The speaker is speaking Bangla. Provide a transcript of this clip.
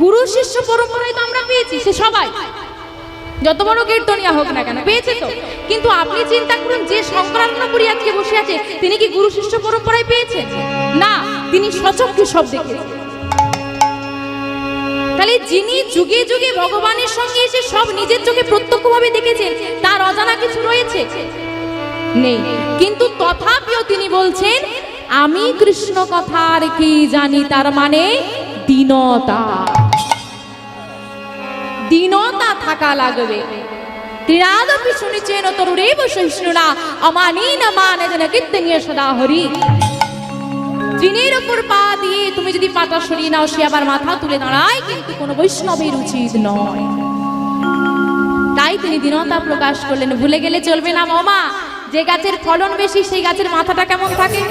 গুরু শিষ্য পরম্পরায় তো আমরা পেয়েছি, সে সবাই। যত বড় কীর্তনিয়া হোক না কেন, পেয়েছে তো। কিন্তু আপনি চিন্তা করুন, যে শঙ্করানন্দপুরী আজকে বসে আছে, তিনি কি গুরু শিষ্য পরম্পরায় পেয়েছেন না, তিনি সচক্ষে সব দেখেছেন। তাহলে যিনি যুগে যুগে ভগবানের সঙ্গে এসে সব নিজের চোখে প্রত্যক্ষভাবে দেখেছেন, তার অজানা কিছু রয়েছে? নেই। কিন্তু তথাপিও তিনি বলছেন, আমি কৃষ্ণ কথার কি জানি, তার মানে দীনতা। দীনতা থাকা লাগবে। ত্রিনাদপি শুনিছেন তরুরেব সহিষ্ণুনা অমানীন মানে যেন কীর্তনীয় সদা হরি। তৃণের উপর পা দিয়ে তুমি যদি পাটা সরিয়ে নাও, সে আবার মাথা তুলে দাঁড়ায়, কিন্তু কোনো বৈষ্ণবের উচিত নয়। তাই তিনি দীনতা প্রকাশ করলেন। ভুলে গেলে চলবে না মামা, যে গাছের ফলন বেশি, সেই গাছের মাথাটা কেমন থাকে?